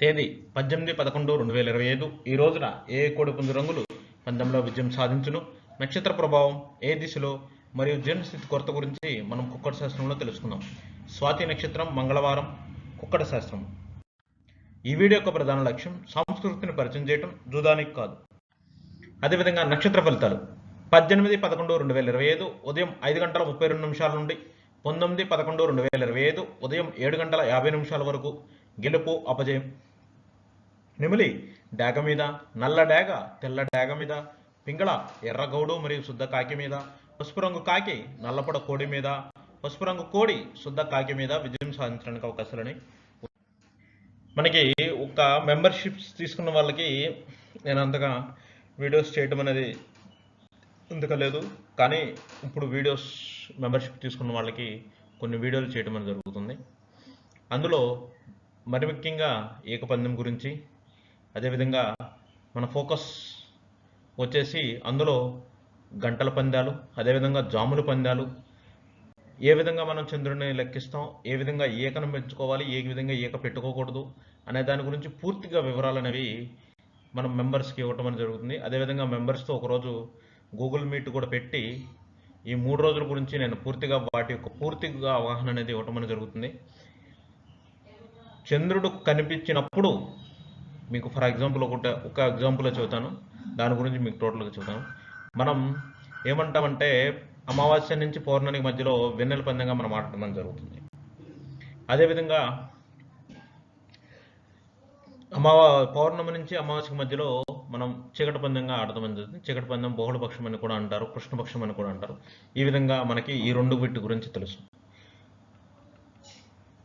తేదీ పద్దెనిమిది పదకొండు రెండు వేల ఇరవై ఐదు. ఈ రోజున ఏ కోడి పుంజు రంగులు పందెంలో విజయం సాధించును? నక్షత్ర ప్రభావం ఏ దిశలో? మరియు జీర్ణస్థితి కొరత గురించి మనం కుక్కట శాస్త్రంలో తెలుసుకుందాం. స్వాతి నక్షత్రం మంగళవారం కుక్కట శాస్త్రం. ఈ వీడియో యొక్క ప్రధాన లక్ష్యం సంస్కృతిని పరిచయం చేయటం జూదానికి కాదు. అదేవిధంగా నక్షత్ర ఫలితాలు. పద్దెనిమిది పదకొండు రెండు వేల ఇరవై ఐదు ఉదయం ఐదు గంటల ముప్పై రెండు నిమిషాల నుండి పంతొమ్మిది పదకొండు రెండు వేల ఇరవై ఐదు ఉదయం ఏడు గంటల యాభై నిమిషాల వరకు. గెలుపు అపజయం. నిమిలి డాగ మీద నల్ల డాగ తెల్ల డాగ మీద పింగళ ఎర్ర గౌడు మరియు శుద్ధ కాకి మీద పసుపు రంగు కాకి నల్లపొడ కోడి మీద పసుపు రంగు కోడి శుద్ధ కాకి మీద విజయం సాధించడానికి అవకాశాలని మనకి ఒక మెంబర్షిప్స్ తీసుకున్న వాళ్ళకి నేను అంతగా వీడియోస్ చేయడం అనేది ఎందుకలేదు కానీ ఇప్పుడు వీడియోస్ మెంబర్షిప్ తీసుకున్న వాళ్ళకి కొన్ని వీడియోలు చేయడం అనేది జరుగుతుంది. అందులో మరి ముఖ్యంగా ఏకపందెం గురించి అదేవిధంగా మన ఫోకస్ వచ్చేసి అందులో గంటల పందాలు అదేవిధంగా జాముల పందాలు. ఏ విధంగా మనం చంద్రుడిని లెక్కిస్తాం ఏ విధంగా ఏకను పెంచుకోవాలి ఏ విధంగా ఏక పెట్టుకోకూడదు అనే దాని గురించి పూర్తిగా వివరాలు అనేవి మనం మెంబర్స్కి ఇవ్వటం అనేది జరుగుతుంది. అదేవిధంగా మెంబర్స్తో ఒకరోజు గూగుల్ మీట్ కూడా పెట్టి ఈ మూడు రోజుల గురించి నేను పూర్తిగా వాటి యొక్క పూర్తిగా అవగాహన అనేది ఇవ్వటం అనేది జరుగుతుంది. చంద్రుడు కనిపించినప్పుడు మీకు ఫర్ ఎగ్జాంపుల్ ఒకటి ఒక ఎగ్జాంపుల్ చెబుతాను. దాని గురించి మీకు టోటల్గా చెబుతాను. మనం ఏమంటామంటే అమావాస్య నుంచి పౌర్ణమికి మధ్యలో వెన్నెల పందంగా మనం ఆడటం జరుగుతుంది. అదేవిధంగా అమావా పౌర్ణమి నుంచి అమావాస్యకి మధ్యలో మనం చీకటి పందెంగా ఆడటం జరుగుతుంది. చీకటి పందెం బహుళపక్షం అని కూడా అంటారు కృష్ణపక్షం అని కూడా అంటారు. ఈ విధంగా మనకి ఈ రెండు వీటి గురించి తెలుసు.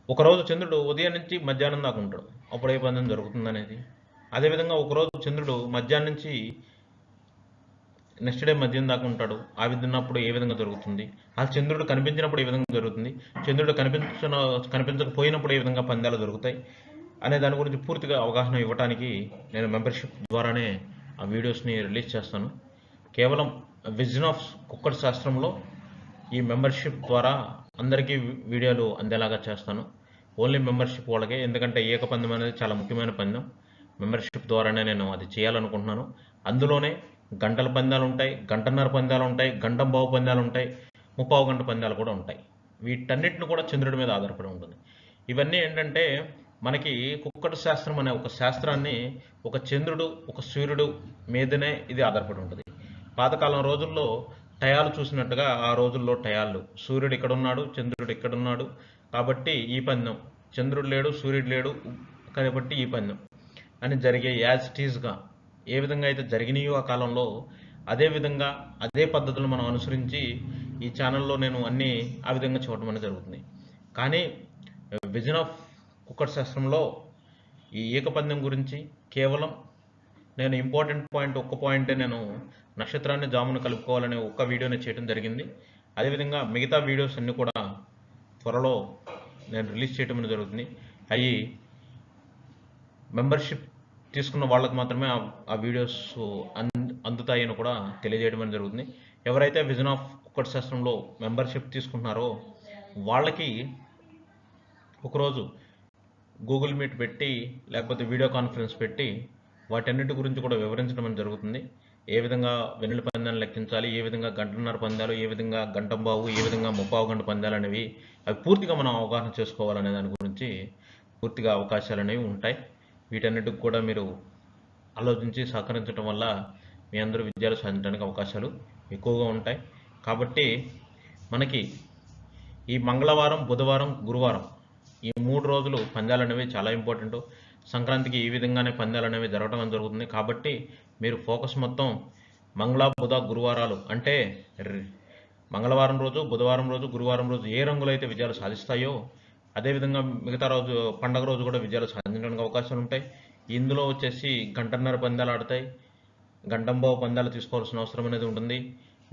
ఒకరోజు చంద్రుడు ఉదయం నుంచి మధ్యాహ్నం దాకా ఉంటాడు. అప్పుడు ఏ పందెం జరుగుతుంది అనేది అదేవిధంగా ఒకరోజు చంద్రుడు మధ్యాహ్నం నుంచి నెక్స్ట్ డే మధ్యాహ్నం దాకా ఉంటాడు. ఆ విధంగా ఏ విధంగా జరుగుతుంది ఆ చంద్రుడు కనిపించినప్పుడు ఏ విధంగా జరుగుతుంది చంద్రుడు కనిపించిన కనిపించకపోయినప్పుడు ఏ విధంగా పందాలు జరుగుతాయి అనే దాని గురించి పూర్తిగా అవగాహన ఇవ్వడానికి నేను మెంబర్షిప్ ద్వారానే ఆ వీడియోస్ని రిలీజ్ చేస్తాను. కేవలం విజన్ ఆఫ్ కుక్కర్ శాస్త్రంలో ఈ మెంబర్షిప్ ద్వారా అందరికీ వీడియోలు అందేలాగా చేస్తాను. ఓన్లీ మెంబర్షిప్ వాళ్ళకే ఎందుకంటే ఏక పందెం అనేది చాలా ముఖ్యమైన పందెం. మెంబర్షిప్ ద్వారానే నేను అది చేయాలనుకుంటున్నాను. అందులోనే గంటల పందాలు ఉంటాయి గంటన్నర పందాలు ఉంటాయి గంటం బావు పందాలు ఉంటాయి ముప్పావు గంట పందాలు కూడా ఉంటాయి. వీటన్నిటిని కూడా చంద్రుడి మీద ఆధారపడి ఉంటుంది. ఇవన్నీ ఏంటంటే మనకి కుక్కట శాస్త్రం అనే ఒక శాస్త్రాన్ని ఒక చంద్రుడు ఒక సూర్యుడు మీదనే ఇది ఆధారపడి ఉంటుంది. పాతకాలం రోజుల్లో టయాలు చూసినట్టుగా ఆ రోజుల్లో టయాలు. సూర్యుడు ఇక్కడ ఉన్నాడు చంద్రుడు ఇక్కడ ఉన్నాడు కాబట్టి ఈ పందెం. చంద్రుడు లేడు సూర్యుడు లేడు కాబట్టి ఈ పందెం. అని జరిగే యాజ్ టీజ్గా ఏ విధంగా అయితే జరిగినాయో ఆ కాలంలో అదే విధంగా అదే పద్ధతులు మనం అనుసరించి ఈ ఛానల్లో నేను అన్నీ ఆ విధంగా చూడటం అనేది జరుగుతుంది. కానీ విజన్ ఆఫ్ కుక్కర్ శాస్త్రంలో ఈ ఏకపందెం గురించి కేవలం నేను ఇంపార్టెంట్ పాయింట్ ఒక్క పాయింటే నేను నక్షత్రాన్ని జామును కలుపుకోవాలనే ఒక్క వీడియోని చేయడం జరిగింది. అదేవిధంగా మిగతా వీడియోస్ అన్నీ కూడా త్వరలో నేను రిలీజ్ చేయడం అనేది జరుగుతుంది. అవి మెంబర్షిప్ తీసుకున్న వాళ్ళకి మాత్రమే ఆ- వీడియోస్ అందుతాయని కూడా తెలియజేయడం అనేది జరుగుతుంది. ఎవరైతే విజన్ ఆఫ్ కుక్కట్ శాస్త్రంలో మెంబర్షిప్ తీసుకుంటున్నారో వాళ్ళకి ఒకరోజు గూగుల్ మీట్ పెట్టి లేకపోతే వీడియో కాన్ఫరెన్స్ పెట్టి వాటన్నిటి గురించి కూడా వివరించడం జరుగుతుంది. ఏ విధంగా వెన్నుల పందాలను లెక్కించాలి ఏ విధంగా గంటన్నర పందాలు ఏ విధంగా గంటంబావు ఏ విధంగా ముప్పావు గంట పందాలు అనేవి అవి పూర్తిగా మనం అవగాహన చేసుకోవాలనే దాని గురించి పూర్తిగా అవకాశాలు అనేవి ఉంటాయి. వీటన్నిటికి కూడా మీరు ఆలోచించి సహకరించడం వల్ల మీ అందరూ విజయాలు సాధించడానికి అవకాశాలు ఎక్కువగా ఉంటాయి. కాబట్టి మనకి ఈ మంగళవారం బుధవారం గురువారం ఈ మూడు రోజులు పందాలు అనేవి చాలా ఇంపార్టెంట్. సంక్రాంతికి ఈ విధంగానే పందాలు అనేవి జరగడం జరుగుతుంది. కాబట్టి మీరు ఫోకస్ మొత్తం మంగళ బుధ గురువారాలు అంటే మంగళవారం రోజు బుధవారం రోజు గురువారం రోజు ఏ రంగులు అయితే విజయాలు సాధిస్తాయో అదేవిధంగా మిగతా రోజు పండగ రోజు కూడా విజయాలు సాధించడానికి అవకాశాలు ఉంటాయి. ఇందులో వచ్చేసి గంటన్నర పందాలు ఆడతాయి. గంటంబో పందాలు తీసుకోవాల్సిన అవసరం అనేది ఉంటుంది.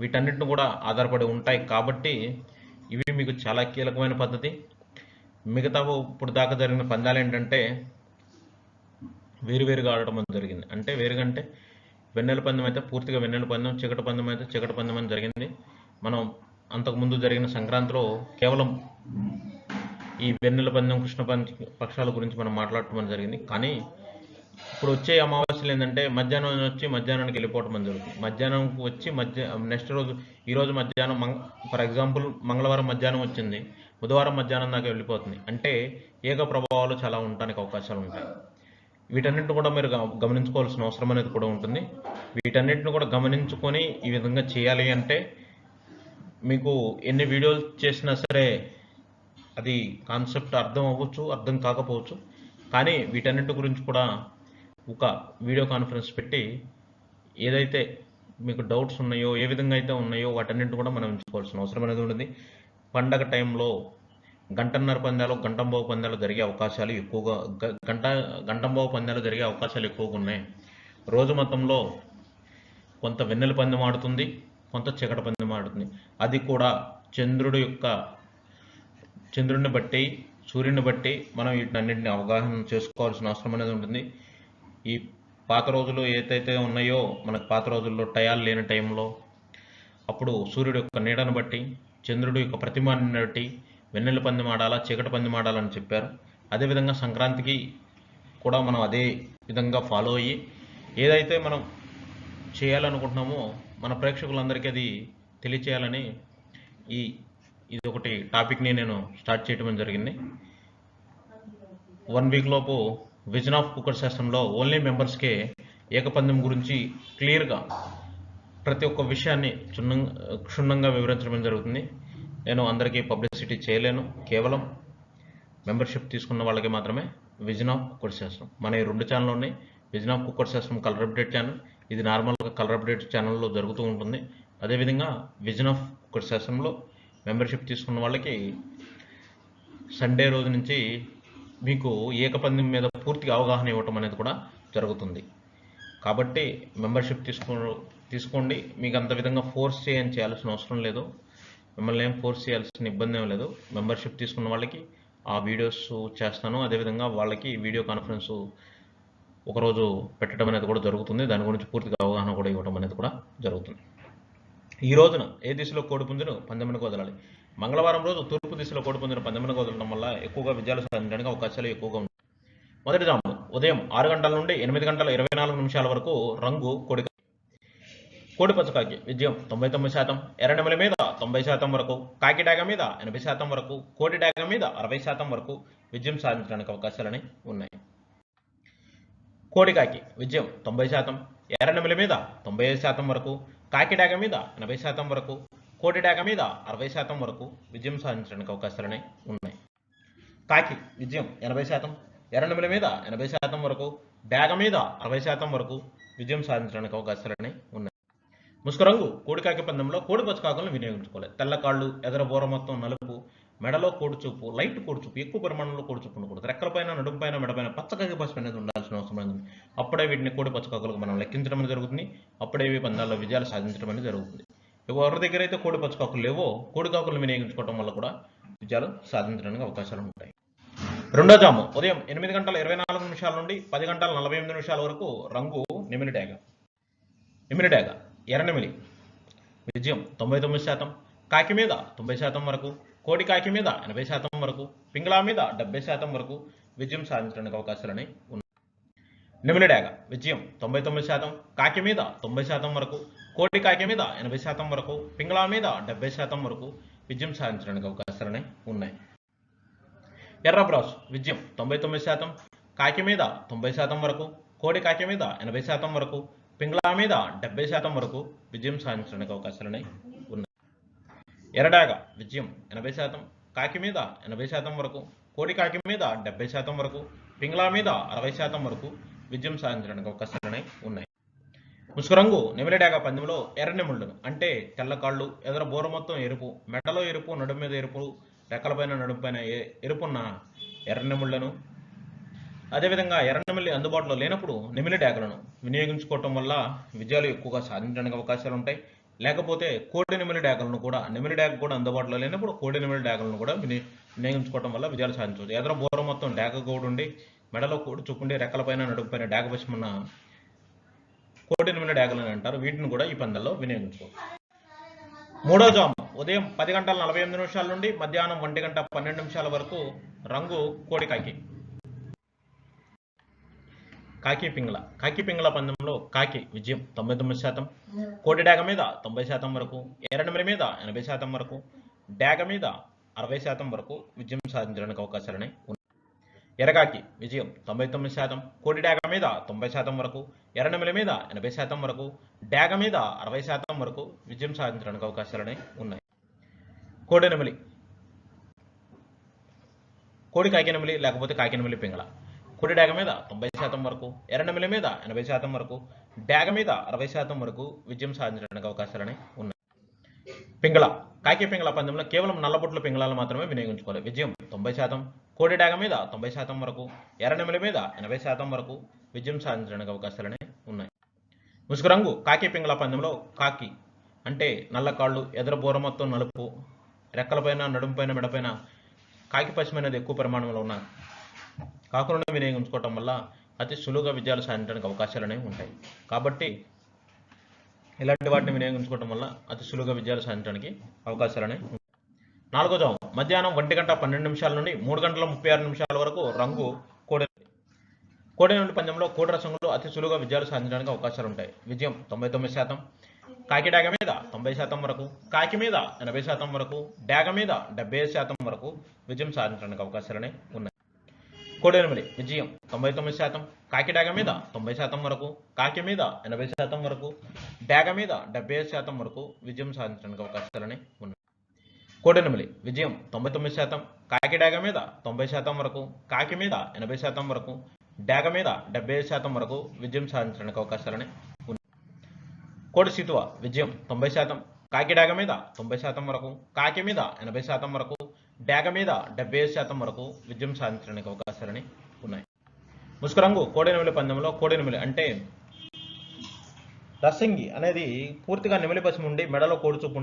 వీటన్నిటిని కూడా ఆధారపడి ఉంటాయి. కాబట్టి ఇవి మీకు చాలా కీలకమైన పద్ధతి. మిగతా ఇప్పుడు దాకా జరిగిన పందాలు ఏంటంటే వేరువేరుగా ఆడటం జరిగింది. అంటే వేరుగంటే వెన్నెల పందెం అయితే పూర్తిగా వెన్నెల పందెం చీకటి పందెం అయితే చీకటి పందెం అని జరిగింది. మనం అంతకుముందు జరిగిన సంక్రాంతిలో కేవలం ఈ వెన్నెల పందెం కృష్ణ పంచ పక్షాల గురించి మనం మాట్లాడటం జరిగింది. కానీ ఇప్పుడు వచ్చే అమావాస్యలు ఏంటంటే మధ్యాహ్నం వచ్చి మధ్యాహ్నానికి వెళ్ళిపోవటం అని జరుగుతుంది. మధ్యాహ్నం వచ్చి మధ్య నెక్స్ట్ రోజు ఈరోజు మధ్యాహ్నం మంగ ఫర్ ఎగ్జాంపుల్ మంగళవారం మధ్యాహ్నం వచ్చింది బుధవారం మధ్యాహ్నం దాకా వెళ్ళిపోతుంది. అంటే ఏక ప్రభావాలు చాలా ఉండడానికి అవకాశాలు ఉంటాయి. వీటన్నిటిని కూడా మీరు గమనించుకోవాల్సిన అవసరం అనేది కూడా ఉంటుంది. వీటన్నిటిని కూడా గమనించుకొని ఈ విధంగా చేయాలి అంటే మీకు ఎన్ని వీడియోలు చేసినా సరే అది కాన్సెప్ట్ అర్థం అవ్వచ్చు అర్థం కాకపోవచ్చు. కానీ వీటన్నిటి గురించి కూడా ఒక వీడియో కాన్ఫరెన్స్ పెట్టి ఏదైతే మీకు డౌట్స్ ఉన్నాయో ఏ విధంగా అయితే ఉన్నాయో వాటన్నింటిని కూడా మనం ఉంచుకోవాల్సిన అవసరం అనేది ఉంటుంది. పండగ టైంలో గంటన్నర పందాలు గంటంబావు పందాలు జరిగే అవకాశాలు ఎక్కువగా గంట గంటంబావు పందాలు జరిగే అవకాశాలు ఎక్కువగా ఉన్నాయి. రోజు మొత్తంలో కొంత వెన్నెల పందెం ఆడుతుంది కొంత చీకటి పందెం ఆడుతుంది. అది కూడా చంద్రుడి యొక్క చంద్రుడిని బట్టి సూర్యుని బట్టి మనం వీటన్నింటిని అవగాహన చేసుకోవాల్సిన అవసరం అనేది ఉంటుంది. ఈ పాత రోజులు ఏదైతే ఉన్నాయో మనకు పాత రోజుల్లో టయాలు లేని టైంలో అప్పుడు సూర్యుడు యొక్క నీడను బట్టి చంద్రుడి యొక్క ప్రతిమాన్ని బట్టి వెన్నెల పందెం ఆడాలా చీకటి పందెం ఆడాలని చెప్పారు. అదేవిధంగా సంక్రాంతికి కూడా మనం అదే విధంగా ఫాలో అయ్యి ఏదైతే మనం చేయాలనుకుంటున్నామో మన ప్రేక్షకులందరికీ అది తెలియచేయాలని ఈ ఇది ఒకటి టాపిక్ని నేను స్టార్ట్ చేయడం జరిగింది. వన్ వీక్ లోపు విజన్ ఆఫ్ కుక్కర్ శాస్త్రంలో ఓన్లీ మెంబర్స్కే ఏకపందెం గురించి క్లియర్గా ప్రతి ఒక్క విషయాన్ని క్షుణ్ణంగా క్షుణ్ణంగా వివరించడం జరుగుతుంది. నేను అందరికీ పబ్లిసిటీ చేయలేను. కేవలం మెంబర్షిప్ తీసుకున్న వాళ్ళకి మాత్రమే విజన్ ఆఫ్ కుక్కర్ శాస్త్రం. మన ఈ రెండు ఛానల్ ఉన్నాయి విజన్ ఆఫ్ కుక్కర్ శాస్త్రం కలర్ అప్డేట్ ఛానల్ ఇది నార్మల్గా కలర్ అప్డేట్ ఛానల్లో జరుగుతూ ఉంటుంది. అదేవిధంగా విజన్ ఆఫ్ కుక్కర్ శాస్త్రంలో మెంబర్షిప్ తీసుకున్న వాళ్ళకి సండే రోజు నుంచి మీకు ఏకపందెం మీద పూర్తిగా అవగాహన ఇవ్వటం అనేది కూడా జరుగుతుంది. కాబట్టి మెంబర్షిప్ తీసుకో తీసుకోండి. మీకు అంత విధంగా ఫోర్స్ చేయని చేయాల్సిన అవసరం లేదు. మిమ్మల్ని ఏం ఫోర్స్ చేయాల్సిన ఇబ్బంది ఏం లేదు. మెంబర్షిప్ తీసుకున్న వాళ్ళకి ఆ వీడియోస్ చేస్తాను. అదేవిధంగా వాళ్ళకి వీడియో కాన్ఫరెన్స్ ఒకరోజు పెట్టడం అనేది కూడా జరుగుతుంది. దాని గురించి పూర్తిగా అవగాహన కూడా ఇవ్వడం అనేది కూడా జరుగుతుంది. ఈ రోజున ఏ దిశలో కోడిపుంజును పందెమునకు వదలాలి మంగళవారం రోజు తూర్పు దిశలో కోడిపుంజును పందెమునకు వదలడం వల్ల ఎక్కువగా విజయాలు సాధించడానికి అవకాశాలు ఎక్కువగా ఉంటాయి మొదటి జాము ఉదయం ఆరు గంటల నుండి ఎనిమిది గంటల ఇరవై నాలుగు నిమిషాల వరకు రంగు కోడి కోడి పచ్చకాకి విజయం తొంభై తొమ్మిది శాతం. ఎర్రనెమల మీద తొంభై శాతం వరకు కాకి డాగ మీద ఎనభై శాతం వరకు కోటి డాగ మీద అరవై శాతం వరకు విజయం సాధించడానికి అవకాశాలని ఉన్నాయి. కోడికాకి విజయం తొంభై శాతం ఎర్రనెమలి మీద తొంభై ఐదు శాతం వరకు కాకి డాగ మీద ఎనభై శాతం వరకు కోటి డాగ మీద అరవై శాతం వరకు విజయం సాధించడానికి అవకాశాలని ఉన్నాయి. కాకి విజయం ఎనభై శాతం ఎర్రనెమలి మీద ఎనభై శాతం వరకు డాగ మీద అరవై శాతం వరకు విజయం సాధించడానికి అవకాశాలని ఉన్నాయి. ముసుగు రంగు కోడికాకి పందెంలో కోడి పచ్చకాకులను వినియోగించుకోవాలి. తెల్ల కాళ్ళు ఎదర బోర మొత్తం నలుపు మెడలో కోడిచూపు లైట్ కోడిచూపు ఎక్కువ పరిమాణంలో కోడి చూపు ఉండకూడదు. రెక్కలపైన నడుంపైన మెడపైన పచ్చకాకి పసుపు అనేది ఉండాల్సిన అవసరం ఉంది అప్పుడే వీటిని కోడి పచ్చకాకులకు మనం లెక్కించడం అనేది జరుగుతుంది. అప్పుడే ఇవి పందాల్లో విజయాలు సాధించడం అనేది జరుగుతుంది. ఎవరి దగ్గర అయితే కోడి పచ్చకాకులు లేవో కోడి కాకులను వినియోగించుకోవడం వల్ల కూడా విజయాలు సాధించడానికి అవకాశాలు ఉంటాయి. రెండో జాము ఉదయం ఎనిమిది గంటల ఇరవై నాలుగు నిమిషాల నుండి పది గంటల నలభై ఎనిమిది నిమిషాల వరకు రంగు నిమిలి డాగ ఎర్రనిమిలి విజయం తొంభై తొమ్మిది శాతం. కాకి మీద తొంభై శాతం వరకు కోడి కాకి మీద ఎనభై శాతం వరకు పింగళా మీద డెబ్బై శాతం వరకు విజయం సాధించడానికి అవకాశాలని ఉన్నాయి. నిమిలి డాగ విజయం తొంభై తొమ్మిది శాతం. కాకి మీద తొంభై శాతం వరకు కోడి కాకి మీద ఎనభై శాతం వరకు పింగళా మీద డెబ్బై శాతం వరకు విజయం సాధించడానికి అవకాశాలని ఉన్నాయి. ఎర్రబ్రాస్ విజయం తొంభై తొమ్మిది శాతం. కాకి మీద తొంభై శాతం వరకు కోడి కాకి మీద ఎనభై శాతం వరకు పింగ్లా మీద డెబ్బై శాతం వరకు విజయం సాధించడానికి అవకాశాలని ఉన్నాయి. ఎరడాగ విజయం ఎనభై శాతం కాకి మీద ఎనభై శాతం వరకు కోడి కాకి మీద డెబ్బై శాతం వరకు పింగ్లా మీద అరవై శాతం వరకు విజయం సాధించడానికి అవకాశాలని ఉన్నాయి. ముసుగురంగు నిమిలిడాగ పందెంలో ఎర్రనిముళ్ళను అంటే తెల్ల కాళ్ళు ఎదర బోర మొత్తం ఎరుపు మెడలో ఎరుపు నడుము మీద ఎరుపు రెక్కలపైన నడుముపైన ఎ- ఎరుపున్న ఎర్రనిముళ్ళను అదేవిధంగా ఎర్ర అందుబాటులో లేనప్పుడు నిమిలి డాగలను వినియోగించుకోవటం వల్ల విజయాలు ఎక్కువగా సాధించడానికి అవకాశాలు ఉంటాయి. లేకపోతే కోడి నెమిలి డాగలను కూడా నెమిలి డాగ కూడా అందుబాటులో లేనప్పుడు కోడి నెమిలి డాగలను కూడా విని వినియోగించుకోవటం వల్ల విజయాలు సాధించవచ్చు. ఎదర బోర మొత్తం డాగ గోడు ఉండి మెడలో కోడి చుక్కుండి రెక్కలపైన నడుపుపైన డాగ పశ్చిమన్న కోడి నెమిలి డాగలని అంటారు. వీటిని కూడా ఈ పందెల్లో వినియోగించుకోవచ్చు. మూడో జాము. ఉదయం పది గంటల నలభై ఎనిమిది నిమిషాల నుండి మధ్యాహ్నం ఒంటి గంట పన్నెండు నిమిషాల వరకు రంగు కోడి కాకి పింగళ. కాకి పింగళ పందెంలో కాకి విజయం తొంభై తొమ్మిది శాతం. కోటి డాగ మీద తొంభై శాతం వరకు ఎర్రనెమిలి మీద ఎనభై శాతం వరకు డాగ మీద అరవై శాతం వరకు విజయం సాధించడానికి అవకాశాలని ఉన్నాయి ఎరగాకి విజయం తొంభై తొమ్మిది శాతం. కోటి డాగ మీద తొంభై శాతం వరకు ఎర్రనెమిలి మీద ఎనభై శాతం వరకు డాగ మీద అరవై శాతం వరకు విజయం సాధించడానికి అవకాశాలని ఉన్నాయి. కోడెనెమిలి. కోడి కాకినెమిలి లేకపోతే కాకినెమిలి పింగళ. కోడి డాగ మీద తొంభై శాతం వరకు ఎర్రనెమిలి మీద ఎనభై శాతం వరకు డాగ మీద అరవై శాతం వరకు విజయం సాధించడానికి అవకాశాలని ఉన్నాయి. పింగళ కాకి పింగళ పందెంలో కేవలం నల్లబొట్ల పింగళాలు మాత్రమే వినియోగించుకోవాలి. విజయం తొంభై శాతం కోడి డాగ మీద తొంభై శాతం వరకు ఎర్రనెమిలి మీద ఎనభై శాతం వరకు విజయం సాధించడానికి అవకాశాలని ఉన్నాయి. ముసుగు రంగు కాకి పింగళ పందెంలో కాకి అంటే నల్ల కాళ్ళు ఎదర బోర మొత్తం నలుపు రెక్కలపైన నడుముపైన మెడపైన కాకి పశ్చిమ అనేది ఎక్కువ పరిమాణంలో ఉన్న కాకులను వినియోగించుకోవటం వల్ల అతి సులువుగా విజయాలు సాధించడానికి అవకాశాలు అనేవి ఉంటాయి. కాబట్టి ఇలాంటి వాటిని వినియోగించుకోవటం వల్ల అతి సులువుగా విజయాలు సాధించడానికి అవకాశాలు అనేవి ఉంటాయి. నాలుగో మధ్యాహ్నం ఒంటి గంట పన్నెండు నిమిషాల నుండి మూడు గంటల ముప్పై ఆరు నిమిషాల వరకు రంగు కోడి కోడి నుండి పందెంలో కోడి రసంలో అతి సులువుగా విజయాలు సాధించడానికి అవకాశాలు ఉంటాయి. విజయం తొంభై తొమ్మిది శాతం. కాకి డాగ మీద తొంభై శాతం వరకు కాకి మీద ఎనభై శాతం వరకు డాగ మీద డెబ్బై శాతం వరకు విజయం సాధించడానికి అవకాశాలనే ఉన్నాయి. కోడెనిమిది విజయం తొంభై తొమ్మిది శాతం. కాకి డాగ మీద తొంభై శాతం వరకు కాకి మీద ఎనభై శాతం వరకు డాగ మీద డెబ్బై ఐదు శాతం వరకు విజయం సాధించడానికి అవకాశాలని ఉన్నాయి. కోడెనిమిది విజయం తొంభై తొమ్మిది శాతం. కాకి డాగ మీద తొంభై శాతం వరకు కాకి మీద ఎనభై శాతం వరకు డాగ మీద డెబ్బై ఐదు శాతం వరకు విజయం సాధించడానికి అవకాశాలని ఉన్నాయి. కోడి సీతువ విజయం తొంభై శాతం. కాకి డాగ మీద తొంభై శాతం వరకు కాకి మీద ఎనభై శాతం వరకు డాగ మీద డెబ్బై ఐదు శాతం వరకు విజయం సాధించడానికి అవకాశాలని ఉన్నాయి. ముసుకురంగు కోడెనిమిలి పందెంలో కోడెనిమిలి అంటే రసంగి అనేది పూర్తిగా నెమిలి పశ్చిమ ఉండి మెడలో కోడి చూపు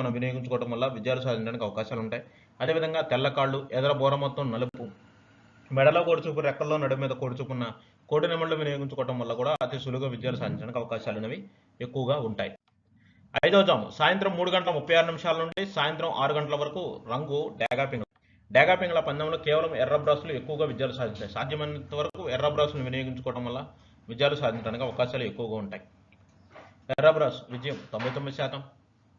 మనం వినియోగించుకోవడం వల్ల విజయాలు సాధించడానికి అవకాశాలు ఉంటాయి. అదేవిధంగా తెల్ల కాళ్ళు ఎదర బోర మొత్తం నలుపు. మెడలో కోడిచూపు రెక్కల్లో నడుము మీద కూడుచుకున్న చూపున్న కోడి వినియోగించుకోవడం వల్ల కూడా అతి సులువుగా విజయాలు సాధించడానికి అవకాశాలు అనేవి ఎక్కువగా ఉంటాయి. ఐదవ జాము. సాయంత్రం మూడు గంటల ముప్పై ఆరు నిమిషాల నుండి సాయంత్రం ఆరు గంటల వరకు రంగు డాగా పింగళ పందెంలో కేవలం ఎర్ర బ్రాసులు ఎక్కువగా విజయాలు సాధించాయి. సాధ్యమైనంత వరకు ఎర్ర బ్రాసులు వినియోగించుకోవడం వల్ల విజయాలు సాధించడానికి అవకాశాలు ఎక్కువగా ఉంటాయి. ఎర్ర బ్రాస్ విజయం తొంభై తొమ్మిది శాతం.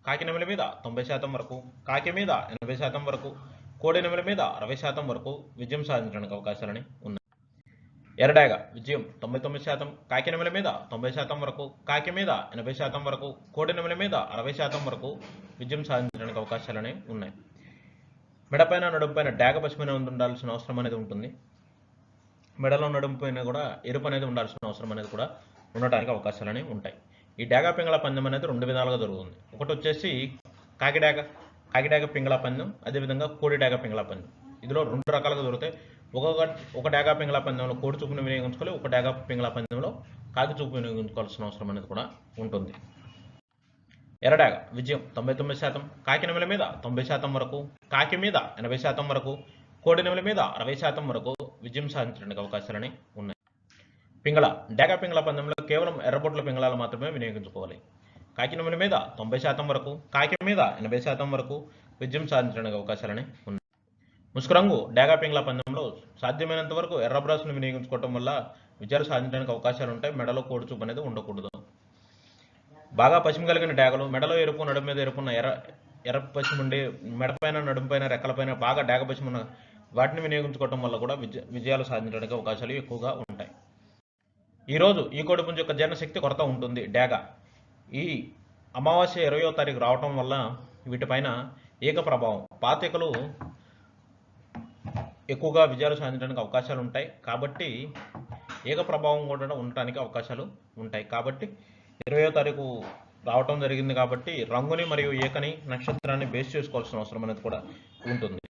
కాకి నెమల మీద తొంభై శాతం వరకు కాకి మీద ఎనభై శాతం వరకు కోడి నెమల మీద అరవై శాతం వరకు విజయం సాధించడానికి అవకాశాలని ఉన్నాయి. ఎరడాగ విజయం తొంభై తొమ్మిది శాతం కాకి నెమలి మీద తొంభై శాతం వరకు కాకి మీద ఎనభై శాతం వరకు కోడి నెమలి మీద అరవై శాతం వరకు విజయం సాధించడానికి అవకాశాలని ఉన్నాయి. మెడపైన నడుంపైన డాగ పశ్చిమైన ఉండాల్సిన అవసరం అనేది ఉంటుంది. మెడలో నడుంపైన కూడా ఎరుపు అనేది ఉండాల్సిన అవసరం అనేది కూడా ఉండటానికి అవకాశాలని ఉంటాయి. ఈ డాగా పింగళ పందెం అనేది రెండు విధాలుగా జరుగుతుంది. ఒకటి వచ్చేసి కాకిడాగ కాకిడాగ పింగళ పందెం అదేవిధంగా కోడి డాగ పింగళ పందెం. ఇందులో రెండు రకాలుగా దొరుకుతాయి. ఒక ఒక డేగా పింగళ పందెంలో కోడి చూపును వినియోగించుకోవాలి ఒక డేగా పింగళ పందెంలో కాకి చూపు వినియోగించుకోవాల్సిన అవసరం అనేది కూడా ఉంటుంది. ఎర్రడాగ విజయం తొంభై తొమ్మిది శాతం. కాకి నెమల మీద తొంభై శాతం వరకు కాకి మీద ఎనభై శాతం వరకు కోడి నెమల మీద అరవై శాతం వరకు విజయం సాధించడానికి అవకాశాలని ఉన్నాయి. పింగళ డాగా పింగళ పందెంలో కేవలం ఎర్రబొట్ల పింగళాలు మాత్రమే వినియోగించుకోవాలి. కాకి నెమల మీద తొంభై శాతం వరకు కాకి మీద ఎనభై శాతం వరకు విజయం సాధించడానికి అవకాశాలని ఉన్నాయి. ముసుకురంగు డాగా పింగళ పందెంలో సాధ్యమైనంత వరకు ఎర్ర బ్రాసును వినియోగించుకోవటం వల్ల విజయాలు సాధించడానికి అవకాశాలు ఉంటాయి. మెడలో కోడుచూపు అనేది ఉండకూడదు. బాగా పశ్చిమ కలిగిన డాగలు మెడలో ఎరుపు నడుము మీద ఎరుపున్న ఎర్ర ఎర్ర పశ్చిమ ఉండి మెడపైన నడుముపైన రెక్కలపైన బాగా డాగ పశ్చిమ ఉన్న వాటిని వినియోగించుకోవటం వల్ల కూడా విజయ విజయాలు సాధించడానికి అవకాశాలు ఎక్కువగా ఉంటాయి. ఈరోజు ఈ కోడి పుంజు యొక్క జీర్ణశక్తి కొరత ఉంటుంది డాగ. ఈ అమావాస్య ఇరవయో తారీఖు రావటం వల్ల వీటిపైన ఏక ప్రభావం. పాతికలు ఎక్కువగా విజయాలు సాధించడానికి అవకాశాలు ఉంటాయి. కాబట్టి ఏక ప్రభావం కూడా ఉండటానికి అవకాశాలు ఉంటాయి. కాబట్టి ఇరవయో తారీఖు రావటం జరిగింది కాబట్టి రంగుని మరియు ఏకని నక్షత్రాన్ని బేస్ చేసుకోవాల్సిన అవసరం అనేది కూడా ఉంటుంది.